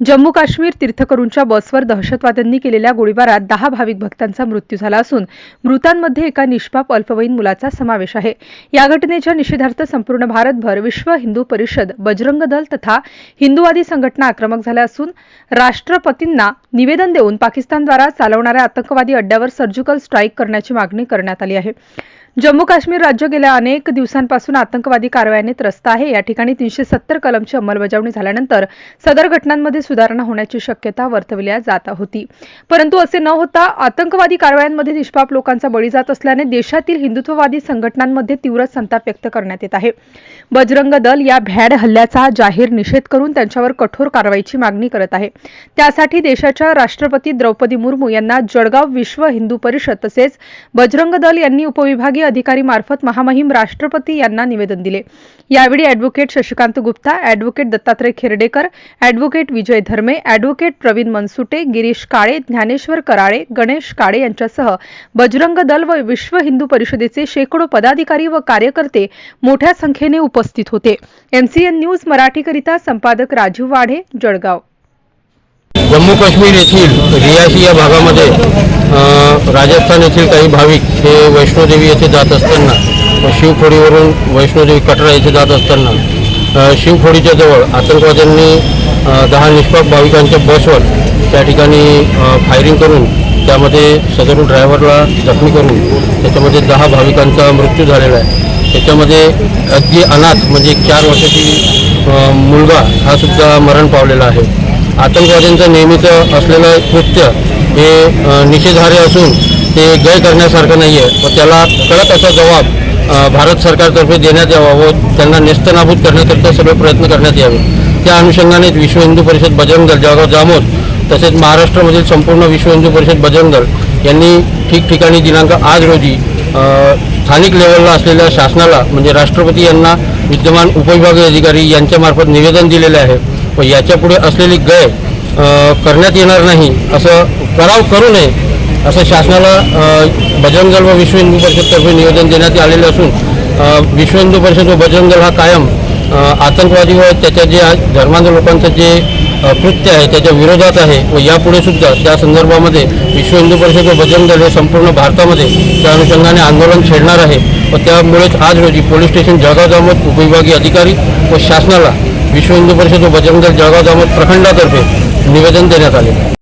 जम्मू काश्मीर तीर्थकरूंच्या बसवर दहशतवाद्यांनी केलेल्या गोळीबारात दहा भाविक भक्तांचा मृत्यू झाला असून मृतांमध्ये एका निष्पाप अल्पवयीन मुलाचा समावेश आहे. या घटनेच्या निषेधार्थ संपूर्ण भारतभर विश्व हिंदू परिषद बजरंग दल तथा हिंदूवादी संघटना आक्रमक झाल्या असून राष्ट्रपतींना निवेदन देऊन पाकिस्तानद्वारा चालवणाऱ्या आतंकवादी अड्ड्यावर सर्जिकल स्ट्राईक करण्याची मागणी करण्यात आली आहे. जम्मू काश्मीर राज्य गेल्या अनेक दिवसांपासून आतंकवादी कारवायांनी त्रस्त आहे. या ठिकाणी तीनशे सत्तर कलमची अंमलबजावणी झाल्यानंतर सदर घटनांमध्ये सुधारणा होण्याची शक्यता वर्तविल्या जात होती. परंतु असे न होता आतंकवादी कारवायांमध्ये निष्पाप लोकांचा बळी जात असल्याने देशातील हिंदुत्ववादी संघटनांमध्ये तीव्र संताप व्यक्त करण्यात येत आहे. बजरंग दल या भ्याड हल्ल्याचा जाहीर निषेध करून त्यांच्यावर कठोर कारवाईची मागणी करत आहे. त्यासाठी देशाच्या राष्ट्रपती द्रौपदी मुर्मू यांना जळगाव विश्व हिंदू परिषद तसेच बजरंग दल यांनी उपविभागीय अधिकारीमार्फत महामहिम राष्ट्रपती यांना निवेदन दिले. यावेळी advocate Shashikant Gupta advocate Dattatray Khirdekar advocate Vijay Dharme advocate Pravin Mansute Girish Kale Dnyaneshwar Karale Ganesh Kale यांच्यासह बजरंग दल व विश्व हिंदू परिषदेचे शेकडो पदाधिकारी व कार्यकर्ते मोठ्या संख्येने उपस्थित होते. एमसीएन न्यूज मराठीकरिता संपादक राजीव वाढे जळगाव. जम्मू काश्मीर येथील रियासी या भागामध्ये राजस्थान येथील काही भाविक हे वैष्णोदेवी येथे जात असताना शिवखोडीवरून वैष्णोदेवी कटरा येथे जात असताना शिवखोडीच्या जवळ आतंकवाद्यांनी दहा निष्पाप भाविकांच्या बसवर त्या ठिकाणी फायरिंग करून त्यामध्ये सदरू ड्रायव्हरला जखमी करून त्याच्यामध्ये दहा भाविकांचा मृत्यू झालेला आहे. त्याच्यामध्ये अगदी अनाथ म्हणजे चार वर्षाची मुलगा हा सुद्धा मरण पावलेला आहे. आतंकवाद्यांचं नेहमीचं असलेलं कृत्य हे अ, निषेधार्ह असून ते गय करण्यासारखं नाही आहे व त्याला कळत असा जबाब भारत सरकारतर्फे देण्यात यावा व त्यांना नेस्तनाभूत करण्याकरता सर्व प्रयत्न करण्यात यावे. त्या अनुषंगाने विश्व हिंदू परिषद बजरंग दल जळगाव जामोद तसेच महाराष्ट्रामधील संपूर्ण विश्व हिंदू परिषद बजरंग दल यांनी ठिकठिकाणी दिनांक आज रोजी स्थानिक लेवलला असलेल्या शासनाला म्हणजे राष्ट्रपती यांना विद्यमान उपविभागीय अधिकारी यांच्यामार्फत निवेदन दिलेले आहे. व याच्यापुढे असलेली गय करण्यात येणार नाही असं कराव करू नये असं शासनाला अ, बजरंग दल व विश्व हिंदू परिषदतर्फे निवेदन देण्यात आलेले असून विश्व हिंदू परिषद व बजरंग दल हा कायम आतंकवादी व त्याच्या जे धर्मांध लोकांचं जे कृत्य आहे त्याच्या विरोधात आहे व यापुढे सुद्धा त्या संदर्भामध्ये विश्व हिंदू परिषद व बजरंग दल हे संपूर्ण भारतामध्ये त्या अनुषंगाने आंदोलन छेडणार आहे व त्यामुळेच आज रोजी पोलीस स्टेशन जळगाव जामोद उपविभागीय अधिकारी व शासनाला विश्व हिंदू परिषद व बजरंग दल जळगाव जामोद प्रखंडातर्फे निवेदन देण्यात आले